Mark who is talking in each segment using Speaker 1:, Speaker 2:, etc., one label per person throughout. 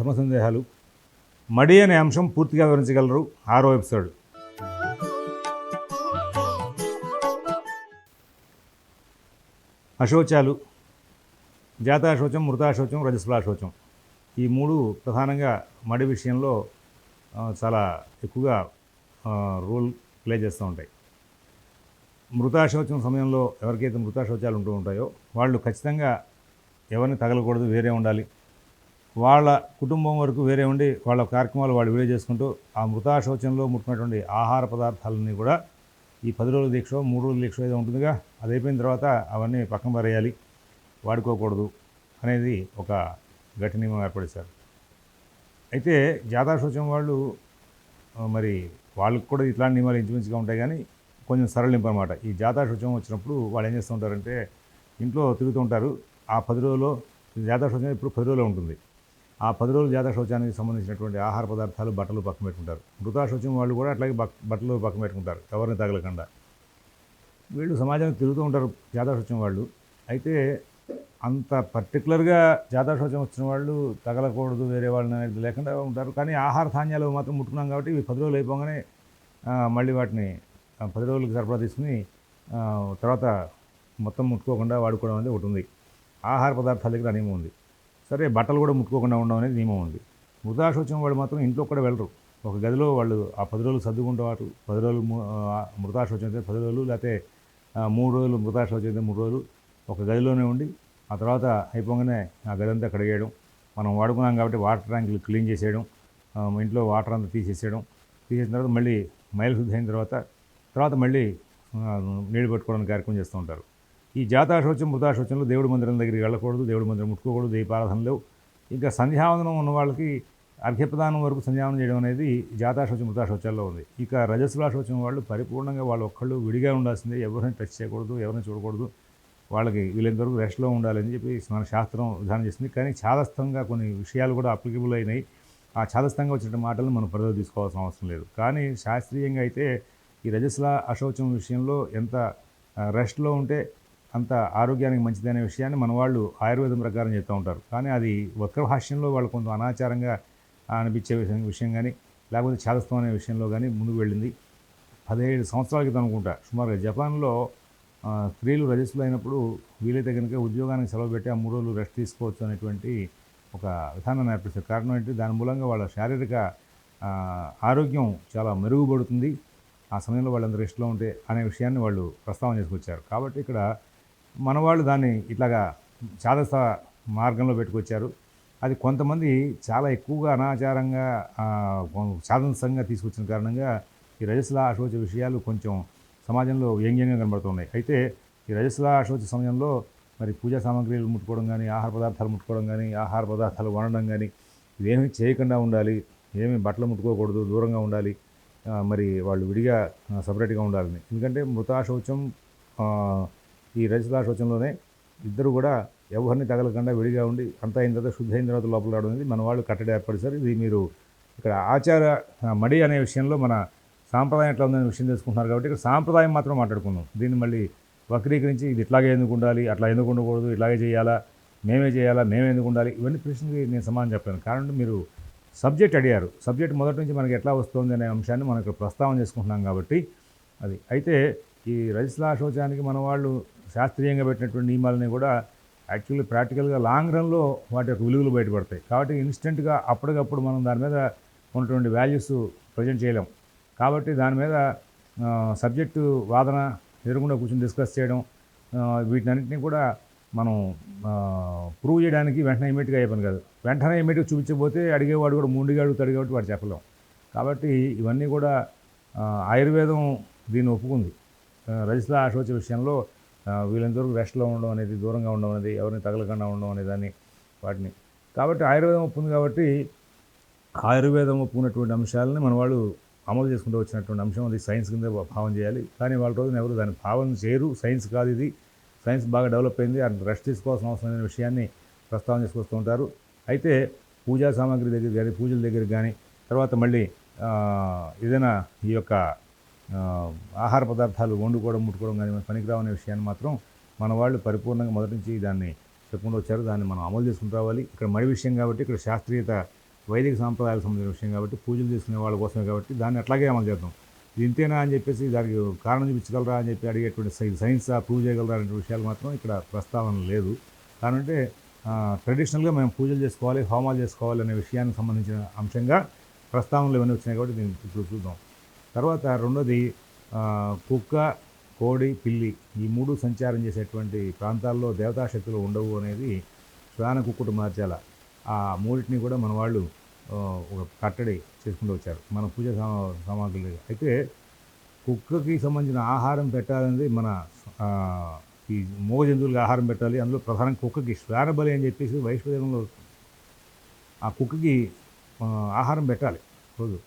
Speaker 1: ధర్మ సందేహాలు. మడి అనే అంశం పూర్తిగా వివరించగలరు. ఆరో ఎపిసోడ్. అశోచాలు జాతాశోచం మృతాశోచం రజస్వలాశోచం ఈ మూడు ప్రధానంగా మడి విషయంలో చాలా ఎక్కువగా రోల్ ప్లే చేస్తూ ఉంటాయి. మృతాశోచం సమయంలో ఎవరికైతే మృతాశోచాలు ఉంటూ ఉంటాయో వాళ్ళు ఖచ్చితంగా ఎవరిని తగలకూడదు వేరే ఉండాలి. వాళ్ళ కుటుంబం వరకు వేరే ఉండి వాళ్ళ కార్యక్రమాలు వాళ్ళు వీడియో చేసుకుంటూ ఆ మృతాశోచంలో ముట్టుకున్నటువంటి ఆహార పదార్థాలన్నీ కూడా ఈ పది రోజుల దీక్ష మూడు రోజుల దీక్ష ఏదో ఉంటుందిగా అది అయిపోయిన తర్వాత అవన్నీ పక్కన పరేయాలి వాడుకోకూడదు అనేది ఒక గట్టి నియమం ఏర్పడేశారు. అయితే జాతాశోచం వాళ్ళు మరి వాళ్ళకి కూడా ఇట్లాంటి నియమాలు ఇంచుమించుగా ఉంటాయి కానీ కొంచెం సరళింపు అనమాట ఈ జాతాశోచం వచ్చినప్పుడు వాళ్ళు ఏం చేస్తూ ఉంటారంటే ఇంట్లో తిరుగుతూ ఉంటారు ఆ పది రోజుల్లో జాతాశోచం ఇప్పుడు పది రోజులు ఉంటుంది. ఆ పది రోజులు జాతాశోచానికి సంబంధించినటువంటి ఆహార పదార్థాలు బట్టలు పక్కన పెట్టుకుంటారు. మృతాశోచం వాళ్ళు కూడా అట్లాగే బక్ బట్టలు పక్కన పెట్టుకుంటారు ఎవరిని తగలకుండా. వీళ్ళు సమాజానికి తిరుగుతూ ఉంటారు జాతాశోచం వాళ్ళు. అయితే అంత పర్టికులర్గా జాతాశోచం వచ్చిన వాళ్ళు తగలకూడదు వేరే వాళ్ళని అనేది లేకుండా ఉంటారు. కానీ ఆహార ధాన్యాలు మాత్రం ముట్టుకున్నాం కాబట్టి ఇవి పది రోజులు అయిపోగానే మళ్ళీ వాటిని పది రోజులకి సరఫరా తీసుకుని తర్వాత మొత్తం ముట్టుకోకుండా వాడుకోవడం అనేది ఒకటి ఉంది. ఆహార పదార్థాల దగ్గర నియమం ఉంది. సరే బట్టలు కూడా ముట్టుకోకుండా ఉండడం అనేది నియమం ఉంది. మృతాశోచం వాళ్ళు మాత్రం ఇంట్లో కూడా వెళ్ళరు. ఒక గదిలో వాళ్ళు ఆ పది రోజులు సర్దుకుంటారు పది రోజులు ము- మృతాశోచం అయితే పది రోజులు లేకపోతే మూడు రోజులు మృతాశోచం అయితే మూడు రోజులు ఒక గదిలోనే ఉండి ఆ తర్వాత అయిపోగానే ఆ గది అంతా కడిగేయడం. మనం వాడుకున్నాం కాబట్టి వాటర్ ట్యాంకులు క్లీన్ చేసేయడం ఇంట్లో వాటర్ అంతా తీసేసేయడం. తీసేసిన తర్వాత మళ్ళీ మైలు శుద్ధి అయిన తర్వాత తర్వాత మళ్ళీ నీళ్ళు పెట్టుకోవడానికి పట్టుకోవడానికి కార్యక్రమం చేస్తూ ఉంటారు. ఈ జాతాశోచం మృతాశోచంలో దేవుడి మందిరం దగ్గరికి వెళ్ళకూడదు దేవుడి మందిరం ముట్టుకోకూడదు దీపారాధన లేవు. ఇంకా సంధ్యావందనం ఉన్న వాళ్ళకి అర్ఘ్యప్రదానం వరకు సంధ్యావనం చేయడం అనేది జాతాశోచం మృతాశోచాల్లో ఉంది. ఇక రజస్వలాశోచం వాళ్ళు పరిపూర్ణంగా వాళ్ళు ఒక్కళ్ళు విడిగా ఉండాల్సిందే. ఎవరిని టచ్ చేయకూడదు ఎవరిని చూడకూడదు. వాళ్ళకి వీళ్ళంతవరకు రెస్ట్లో ఉండాలని చెప్పి మన శాస్త్రం విధానం చేసింది. కానీ చాదస్తంగా కొన్ని విషయాలు కూడా అప్లికబుల్ అయినాయి. ఆ చాదస్తంగా వచ్చిన మాటలను మనం పరిధిలో తీసుకోవాల్సిన అవసరం లేదు. కానీ శాస్త్రీయంగా అయితే ఈ రజస్ల అశౌచం విషయంలో ఎంత రెస్ట్లో ఉంటే అంత ఆరోగ్యానికి మంచిదనే విషయాన్ని మన వాళ్ళు ఆయుర్వేదం ప్రకారం చెప్తూ ఉంటారు. కానీ అది వక్రభాష్యంలో వాళ్ళు కొంత అనాచారంగా అనిపించే విషయం విషయం కానీ లేకపోతే ఛాదస్థం అనే విషయంలో కానీ ముందుకు వెళ్ళింది. పదిహేడు సంవత్సరాల క్రితం అనుకుంటా. సుమారుగా జపాన్లో స్త్రీలు రజస్సులు అయినప్పుడు వీలైతే కనుక ఉద్యోగానికి సెలవు పెట్టి ఆ మూడు రోజులు రెస్ట్ తీసుకోవచ్చు అనేటువంటి ఒక విధానాన్ని ఏర్పరిచారు కారణం ఏంటి? దాని మూలంగా వాళ్ళ శారీరక ఆరోగ్యం చాలా మెరుగుపడుతుంది. ఆ సమయంలో వాళ్ళందరూ రెస్ట్లో ఉంటే అనే విషయాన్ని వాళ్ళు ప్రస్తావన చేసుకొచ్చారు. కాబట్టి ఇక్కడ మన వాళ్ళు దాన్ని ఇట్లాగా చాదస్త మార్గంలో పెట్టుకొచ్చారు. అది కొంతమంది చాలా ఎక్కువగా అనాచారంగా సాధనసంగా తీసుకొచ్చిన కారణంగా ఈ రజస్ల అశోచ విషయాలు కొంచెం సమాజంలో వ్యంగ్యంగా కనబడుతున్నాయి. అయితే ఈ రజస్ల అశోచ సమయంలో మరి పూజా సామాగ్రిలు ముట్టుకోవడం కానీ ఆహార పదార్థాలు ముట్టుకోవడం కానీ ఆహార పదార్థాలు వండడం కానీ ఇవేమీ చేయకుండా ఉండాలి ఏమీ బట్టలు ముట్టుకోకూడదు దూరంగా ఉండాలి మరి వాళ్ళు విడిగా సపరేట్గా ఉండాలని. ఎందుకంటే మృతాశౌచం ఈ రజతాశౌచంలోనే ఇద్దరు కూడా ఎవరిని తగలకుండా విడిగా ఉండి అంత అయిన తర్వాత శుద్ధి అయిన తర్వాత లోపల రావడం అనేది మన వాళ్ళు కట్టడి ఏర్పడిస్తారు ఇది మీరు ఇక్కడ ఆచార మడి అనే విషయంలో మన సాంప్రదాయం ఎట్లా ఉందనే విషయం తెలుసుకుంటున్నారు కాబట్టి ఇక్కడ సాంప్రదాయం మాత్రం మాట్లాడుకుందాం. దీన్ని మళ్ళీ వక్రీకరించి ఇది ఇట్లాగే ఎందుకు ఉండాలి అట్లా ఎందుకు ఉండకూడదు ఇట్లాగే చేయాలా మేమే చేయాలా మేమే ఎందుకు ఉండాలి ఇవన్నీ ప్రశ్నకి నేను సమానం చెప్పాను కారణం మీరు సబ్జెక్ట్ అడిగారు. సబ్జెక్ట్ మొదటి నుంచి మనకి ఎట్లా వస్తుంది అనే అంశాన్ని మనం ఇక్కడ ప్రస్తావన చేసుకుంటున్నాం కాబట్టి అది. అయితే ఈ రజిస్లా శోచానికి మన వాళ్ళు శాస్త్రీయంగా పెట్టినటువంటి నియమాలని కూడా యాక్చువల్లీ ప్రాక్టికల్గా లాంగ్ రన్లో వాటి యొక్క విలువలు బయటపడతాయి. కాబట్టి ఇన్స్టెంట్గా అప్పటికప్పుడు మనం దాని మీద ఉన్నటువంటి వాల్యూస్ ప్రజెంట్ చేయలేం. కాబట్టి దాని మీద సబ్జెక్టు వాదన ఎదురుకుండా కూర్చొని డిస్కస్ చేయడం వీటినన్నింటినీ కూడా మనం ప్రూవ్ చేయడానికి వెంటనే ఇమీడియట్గా అయ్యే పని కాదు. వెంటనే ఇమీడియట్గా చూపించబోతే అడిగేవాడు కూడా ముందుగా అడుగుతాడు కాబట్టి వాడు చెప్పలేం. కాబట్టి ఇవన్నీ కూడా ఆయుర్వేదం దీన్ని ఒప్పుకుంది. ఆ, రజిస్లా ఆశోచ విషయంలో ఆ, రెస్ట్లో ఉండడం అనేది దూరంగా ఉండడం అనేది ఎవరిని తగలకుండా ఉండడం అనే దాన్ని వాటిని. కాబట్టి ఆయుర్వేదం ఒప్పుకుంది కాబట్టి ఆయుర్వేదం ఒప్పుకున్నటువంటి అంశాలని మన వాళ్ళు అమలు చేసుకుంటూ వచ్చినటువంటి అంశం అది సైన్స్ కింద భావన చేయాలి. కానీ వాళ్ళ రోజున ఎవరు దాన్ని భావన చేయరు. సైన్స్ కాదు ఇది. సైన్స్ బాగా డెవలప్ అయింది. అది రెస్ట్ తీసుకోవాల్సిన అవసరమైన విషయాన్ని ప్రస్తావన చేసుకొస్తూ ఉంటారు. అయితే పూజా సామాగ్రి దగ్గర కానీ పూజల దగ్గర కానీ తర్వాత మళ్ళీ ఏదైనా ఈ యొక్క ఆహార పదార్థాలు వండుకోవడం ముట్టుకోవడం కానీ మనకు పనికిరావు అనే విషయాన్ని మాత్రం మన వాళ్ళు పరిపూర్ణంగా మొదటి నుంచి దాన్ని చెప్పుకుంటూ వచ్చారు. దాన్ని మనం అమలు చేసుకుని రావాలి. ఇక్కడ మడి విషయం కాబట్టి ఇక్కడ శాస్త్రీయత వైదిక సాంప్రదాయాలకు సంబంధించిన విషయం కాబట్టి పూజలు చేసుకునే వాళ్ళ కోసమే కాబట్టి దాన్ని అట్లాగే అమలు చేద్దాం. ఇది ఇంతేనా అని చెప్పేసి దానికి కారణం చూపించగలరా అని చెప్పి అడిగేటువంటి సై సైన్స్ ప్రూవ్ చేయగలరా అనే విషయాలు మాత్రం ఇక్కడ ప్రస్తావన లేదు. కానంటే ట్రెడిషనల్గా మేము పూజలు చేసుకోవాలి హోమాలు చేసుకోవాలి అనే విషయానికి సంబంధించిన అంశంగా ప్రస్తావనలు ఇవన్నీ వచ్చినాయి కాబట్టి దీన్ని ఇప్పుడు చూద్దాం. తర్వాత రెండోది కుక్క కోడి పిల్లి ఈ మూడు సంచారం చేసేటువంటి ప్రాంతాల్లో దేవతాశక్తులు ఉండవు అనేది శ్వాన కుక్కుడు మార్చాల. ఆ మూడింటిని కూడా మన వాళ్ళు ఒక కట్టడి చేసుకుంటూ వచ్చారు. మన పూజ సామాగ్రి. అయితే కుక్కకి సంబంధించిన ఆహారం పెట్టాలనేది మన ఈ మూగ జంతువులకి ఆహారం పెట్టాలి. అందులో ప్రధానం కుక్కకి శ్వాన బలి అని చెప్పేసి వైష్ణవంలో ఆ కుక్కకి ఆహారం పెట్టాలి రోజు.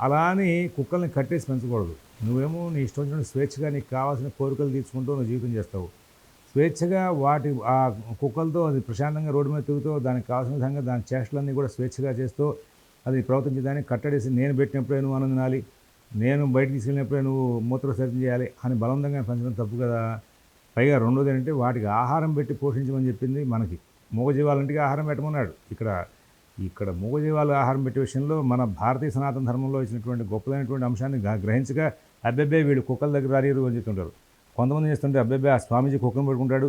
Speaker 1: అలా అని కుక్కల్ని కట్టేసి పెంచకూడదు. నువ్వేమో నీ ఇష్టం వచ్చిన స్వేచ్ఛగా నీకు కావాల్సిన కోరికలు తీర్చుకుంటూ నువ్వు జీవితం చేస్తావు. స్వేచ్ఛగా వాటి ఆ కుక్కలతో అది ప్రశాంతంగా రోడ్డు మీద తిరుగుతూ దానికి కావాల్సిన విధంగా దాని చేష్టలన్నీ కూడా స్వేచ్ఛగా చేస్తూ అది ప్రవర్తించడానికి కట్టడేసి నేను పెట్టినప్పుడే నువ్వు ఆనందం నేను బయటకు తీసుకెళ్ళినప్పుడే నువ్వు మూత్ర విసర్జన చేయాలి అని బలవంతంగా పెంచడం తప్పు కదా. పైగా రెండోది ఏంటంటే వాటికి ఆహారం పెట్టి పోషించమని చెప్పింది మనకి. మూగజీవాలంటికి ఆహారం పెట్టమన్నాడు. ఇక్కడ ఇక్కడ మూగజీవాలు ఆహారం పెట్టే విషయంలో మన భారతీయ సనాతన ధర్మంలో ఇచ్చినటువంటి గొప్పదైనటువంటి అంశాన్ని గ్రహించగా అబ్బెబ్బే వీడు కుక్కల దగ్గర రానియరు అని చెప్తుంటారు. కొంతమంది చేస్తుంటే అబ్బెబ్బే ఆ స్వామీజీ కుక్కను పెట్టుకుంటాడు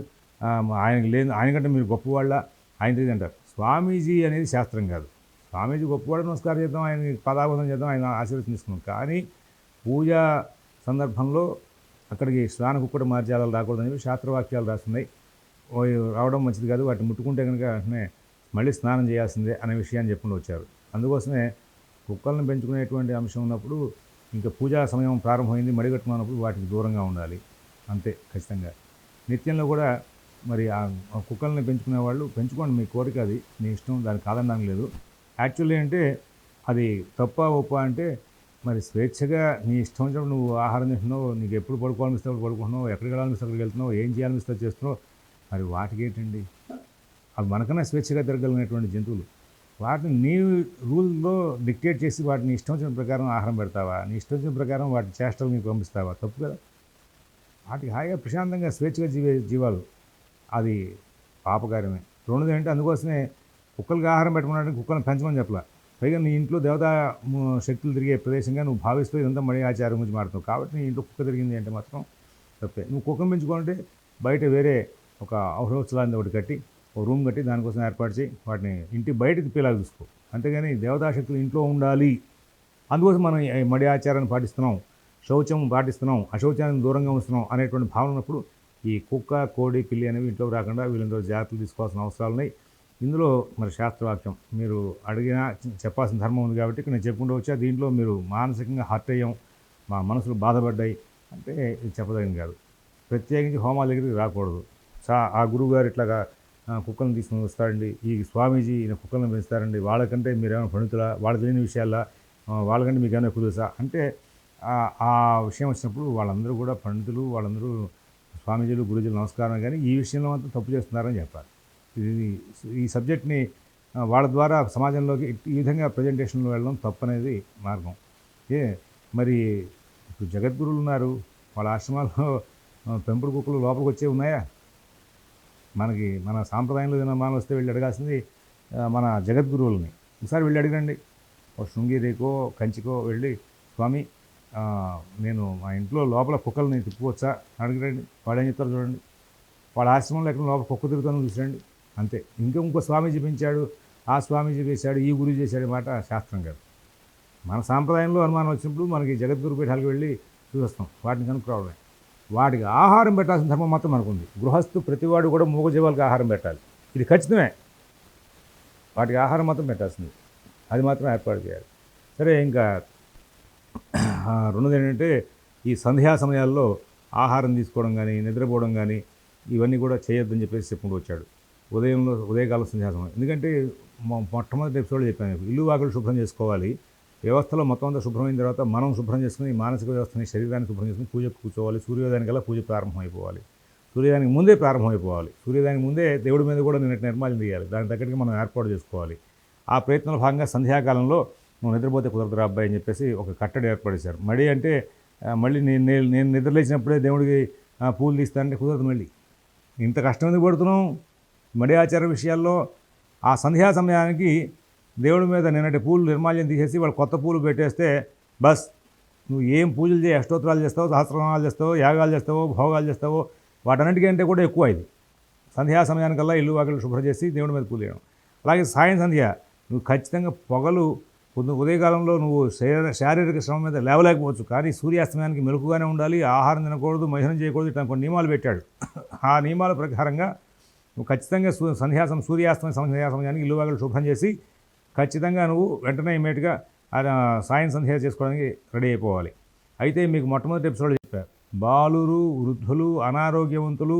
Speaker 1: ఆయనకి లేదు ఆయనకంటే మీరు గొప్పవాళ్ళ ఆయన తెలియదు అంటారు. స్వామీజీ అనేది శాస్త్రం కాదు. స్వామీజీ గొప్పవాడు నమస్కారం చేద్దాం ఆయన పదాబోధం చేద్దాం ఆయన ఆశీర్వచనం తీసుకున్నాం కానీ పూజా సందర్భంలో అక్కడికి స్నాన కుక్కడ మార్జాలు రాకూడదని చెప్పి శాస్త్రవాక్యాలు రాస్తున్నాయి. రావడం మంచిది కాదు వాటిని ముట్టుకుంటే కనుక వెంటనే మళ్ళీ స్నానం చేయాల్సిందే అనే విషయాన్ని చెప్పుకుంటూ వచ్చారు. అందుకోసమే కుక్కలను పెంచుకునేటువంటి అంశం ఉన్నప్పుడు ఇంకా పూజా సమయం ప్రారంభమైంది మడిగట్టుకున్నప్పుడు వాటికి దూరంగా ఉండాలి. అంతే ఖచ్చితంగా. నిత్యంలో కూడా మరి ఆ కుక్కల్ని పెంచుకునే వాళ్ళు పెంచుకోండి మీ కోరిక అది మీ ఇష్టం దానికి కాదనడానికి లేదు. యాక్చువల్లీ అంటే అది తప్ప ఒప్ప అంటే మరి స్వేచ్ఛగా నీ ఇష్టం వచ్చినప్పుడు నువ్వు ఆహారం తింటున్నావు నీకు ఎప్పుడు పడుకోవాలనిస్తే అప్పుడు పడుకుంటున్నావు ఎక్కడికి వెళ్ళాలనిస్తే అక్కడికి వెళ్తున్నావు ఏం చేయాలనిస్తే చేస్తున్నావు మరి వాటికి ఏంటండి? అవి మనకన్నా స్వేచ్ఛగా తిరగలిగినటువంటి జంతువులు. వాటిని నీ రూల్లో డిక్టేట్ చేసి వాటిని ఇష్టం వచ్చిన ప్రకారం ఆహారం పెడతావా? నీ ఇష్టం వచ్చిన ప్రకారం వాటి చేష్టలు నీకు పంపిస్తావా? తప్పు కదా. వాటికి హాయిగా ప్రశాంతంగా స్వేచ్ఛగా జీవే జీవాలు. అది పాపకార్యమే. రెండోది ఏంటంటే అందుకోసమే కుక్కలకి ఆహారం పెట్టమన్నాడు కుక్కలను పెంచమని చెప్పలా. పైగా నీ ఇంట్లో దేవతా శక్తులు తిరిగే ప్రదేశంగా నువ్వు భావిస్తూ ఇదంతా మడి ఆచారం గురించి మాడుతావు కాబట్టి నీ ఇంట్లో కుక్క తిరిగింది అంటే మాత్రం తప్పే. నువ్వు కుక్కను పెంచుకోవాలంటే బయట వేరే ఒక హౌస్ లాంటి ఒకటి కట్టి ఒక రూమ్ కట్టి దానికోసం ఏర్పాటు చేయి వాటిని ఇంటి బయటకు పిల్లలు చూసుకో. అంతేగాని దేవతాశక్తులు ఇంట్లో ఉండాలి. అందుకోసం మనం మడి ఆచారాన్ని పాటిస్తున్నాం శౌచం పాటిస్తున్నాం అశౌచాన్ని దూరంగా ఉంచుతున్నాం అనేటువంటి భావన ఉన్నప్పుడు ఈ కుక్క కోడి పిల్లి అనేవి ఇంట్లో రాకుండా వీళ్ళందరూ జాగ్రత్తలు తీసుకోవాల్సిన అవసరాలు ఉన్నాయి. ఇందులో మరి శాస్త్రవాక్యం మీరు అడిగిన చెప్పాల్సిన ధర్మం ఉంది కాబట్టి ఇక్కడ నేను చెప్పుకుంటూ వచ్చా. దీంట్లో మీరు మానసికంగా హర్ట్ అయ్యాం మా మనసులు బాధపడ్డాయి అంటే ఇది చెప్పదగింది కాదు. ప్రత్యేకించి హోమాల దగ్గరికి రాకూడదు. సా ఆ గురువుగారు ఇట్లాగా కుక్కలను తీసుకుని వస్తారండి ఈ స్వామీజీ ఈయన కుక్కలను పెంచుతారండి. వాళ్ళకంటే మీరు ఏమైనా పండితులా? వాళ్ళకి తెలియని విషయాల్లో? వాళ్ళకంటే మీకు ఏమైనా ఎక్కువ తెలుసా అంటే ఆ- విషయం వచ్చినప్పుడు వాళ్ళందరూ కూడా పండితులు వాళ్ళందరూ స్వామీజీలు గురుజీలు నమస్కారం కానీ ఈ విషయంలో మాత్రం తప్పు చేస్తున్నారని చెప్పాలి. ఇది ఈ సబ్జెక్ట్ని వాళ్ళ ద్వారా సమాజంలోకి ఈ విధంగా ప్రజెంటేషన్లో వెళ్ళడం తప్పు అనేది మార్గం. ఏ మరి ఇప్పుడు జగద్గురులు ఉన్నారు. వాళ్ళ ఆశ్రమాల్లో పెంపుడు కుక్కలు లోపలికి వచ్చే ఉన్నాయా? మనకి మన సాంప్రదాయంలో ఏదైనా మనం వస్తే వెళ్ళి అడగాల్సింది మన జగద్గురువులని. ఒకసారి వెళ్ళి అడగండి. ఒక శృంగేరికో కంచికో వెళ్ళి స్వామి నేను మా ఇంట్లో లోపల కుక్కల్ని తిప్పుకోవచ్చా? అడగండి వాడు ఏం చెప్తారు చూడండి. వాళ్ళ ఆశ్రమంలో ఎక్కడ లోపల కుక్క తిరుగుతాను చూసండి అంతే. ఇంకా ఇంకో స్వామీజీ పెంచాడు ఆ స్వామీజీ చేశాడు ఈ గురువు చేశాడు మాట శాస్త్రం కాదు. మన సాంప్రదాయంలో అనుమానం వచ్చినప్పుడు మనకి జగద్గురు పీఠాలకు వెళ్ళి చూస్తాం వాటిని కనుక్కోవడమే వాటికి ఆహారం పెట్టాల్సిన ధర్మం మాత్రం మనకుంది గృహస్థు ప్రతివాడు కూడా మూగజీవాలకు ఆహారం పెట్టాలి. ఇది ఖచ్చితమే. వాటికి ఆహారం మాత్రం పెట్టాల్సింది. అది మాత్రం ఏర్పాటు చేయాలి. సరే ఇంకా రెండోది ఏంటంటే ఈ సంధ్యా సమయాల్లో ఆహారం తీసుకోవడం కానీ నిద్రపోవడం కానీ ఇవన్నీ కూడా చేయొద్దని చెప్పేసి చెప్పుకుంటూ వచ్చాడు. ఉదయంలో ఉదయకాలం సంధ్యా సమయం. ఎందుకంటే మొట్టమొదటి ఎపిసోడ్ చెప్పాను ఇల్లు వాకిలు శుభ్రం చేసుకోవాలి. వ్యవస్థలో మొత్తం అంతా శుభ్రమైన తర్వాత మనం శుభ్రం చేసుకుని మానసిక వ్యవస్థని శరీరాన్ని శుభ్రం చేసుకుని పూజకు కూర్చోవాలి. సూర్యోదయానికల్లా పూజ ప్రారంభమైపోవాలి. సూర్యోదయానికి ముందే ప్రారంభమైపోవాలి. సూర్యోదయానికి ముందే దేవుడి మీద కూడా నిన్నటి నిర్మాణం తీయాలి దాని తగ్గట్టుగా మనం ఏర్పాటు చేసుకోవాలి. ఆ ప్రయత్నంలో భాగంగా సంధ్యాకాలంలో నువ్వు నిద్రపోతే కుదరదురా అబ్బాయి అని చెప్పేసి ఒక కట్టడి ఏర్పడేశారు మడి అంటే మళ్ళీ నేను నేను నేను నిద్రలేచినప్పుడే దేవుడికి పూలు తీస్తానంటే కుదరదు మళ్ళీ. ఇంత కష్టం ఎందుకు పడుతున్నాం? మడి ఆచార విషయాల్లో ఆ సంధ్యా సమయానికి దేవుడి మీద నిన్నటి పూలు నిర్మాల్యం తీసేసి వాళ్ళు కొత్త పూలు పెట్టేస్తే బస్ నువ్వు ఏం పూజలు చేయి అష్టోత్తరాలు చేస్తావు సహస్రనామాలు చేస్తావో యాగాలు చేస్తావో భోగాలు చేస్తావో వాటన్నిటికంటే కూడా ఎక్కువ ఇది. సంధ్యా సమయానికల్లా ఇల్లు వాకిలు శుభ్రం చేసి దేవుడి మీద పూలు అలాగే సాయం సంధ్య నువ్వు ఖచ్చితంగా పొగలు పొద్దు ఉదయకాలంలో నువ్వు శరీర శారీరక శ్రమ మీద లేవలేకపోవచ్చు. కానీ సూర్యాస్తమయానికి మెలకుగానే ఉండాలి ఆహారం తినకూడదు మహిళం చేయకూడదు ఇట్లా కొన్ని నియమాలు పెట్టాడు. ఆ నియమాల ప్రకారంగా నువ్వు ఖచ్చితంగా సూ సంధ్యాసం సూర్యాస్తమయ సంధ్యా సమయానికి ఇల్లు వాకిలు శుభ్రం చేసి ఖచ్చితంగా నువ్వు వెంటనే ఇమీడియట్గా సాయం సంధ్య చేసుకోవడానికి రెడీ అయిపోవాలి. అయితే మీకు మొట్టమొదటి ఎపిసోడ్ చెప్పారు బాలురు వృద్ధులు అనారోగ్యవంతులు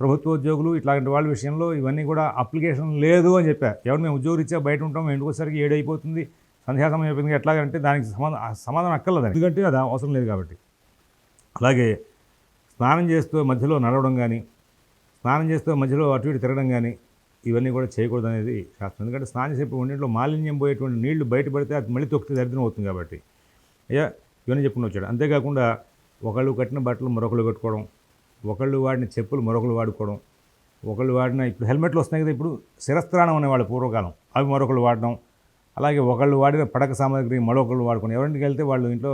Speaker 1: ప్రభుత్వోద్యోగులు ఇట్లాంటి వాళ్ళ విషయంలో ఇవన్నీ కూడా అప్లికేషన్ లేదు అని చెప్పారు ఎవరు మేము ఉద్యోగరీత్యా బయట ఉంటాం మేము ఏడైపోతుంది సంధ్యా సమయం అయిపోయింది ఎట్లాగంటే దానికి సమాధానం సమాధానం అక్కర్లేదు ఎందుకంటే అది అవసరం లేదు కాబట్టి. అలాగే స్నానం చేస్తూ మధ్యలో నడవడం కానీ స్నానం చేస్తూ మధ్యలో అటు ఇటు తిరగడం కానీ ఇవన్నీ కూడా చేయకూడదు అనేది శాస్త్రం. ఎందుకంటే స్నానం చేసేప్పుడు ఒంటింట్లో మాలిన్యం పోయేటువంటి నీళ్ళు బయటపడితే అది మళ్ళీ తొక్కితే దరిద్రం అవుతుంది కాబట్టి. అయ్యా ఇవన్నీ చెప్పుకుని వచ్చాడు. అంతేకాకుండా ఒకళ్ళు కట్టిన బట్టలు మరొకళ్ళు కట్టుకోవడం ఒకళ్ళు వాడిన చెప్పులు మరొకళ్ళు వాడుకోవడం ఒకళ్ళు వాడిన ఇప్పుడు హెల్మెట్లు వస్తున్నాయి కదా ఇప్పుడు శిరస్త్రాణం అనేవాళ్ళు పూర్వకాలం. అవి మరొకళ్ళు వాడడం అలాగే ఒకళ్ళు వాడిన పడక సామాగ్రి మరొకళ్ళు వాడుకుని ఎవరింటికి వెళ్తే వాళ్ళు ఇంట్లో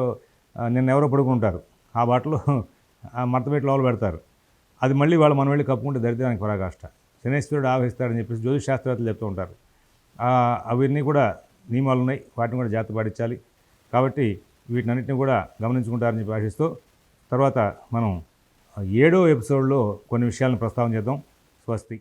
Speaker 1: నిన్న ఎవరో పడుకుంటారు. ఆ బట్టలు ఆ మడతపెట్టి లోపల పెడతారు. అది మళ్ళీ వాళ్ళు మనం వెళ్ళి కప్పుకుంటే దరిద్రానికి పరాకాష్ట. శనేశ్వరుడు ఆవహిస్తాడని చెప్పేసి జ్యోతిష్ శాస్త్రవేత్తలు చెప్తూ ఉంటారు. అవన్నీ కూడా నియమాలు ఉన్నాయి. వాటిని కూడా జాగ్రత్త పాటించాలి. కాబట్టి వీటినన్నింటినీ కూడా గమనించుకుంటారని చెప్పి ఆశిస్తూ తర్వాత మనం ఏడో ఎపిసోడ్లో కొన్ని విషయాలను ప్రస్తావన చేద్దాం. స్వస్తి.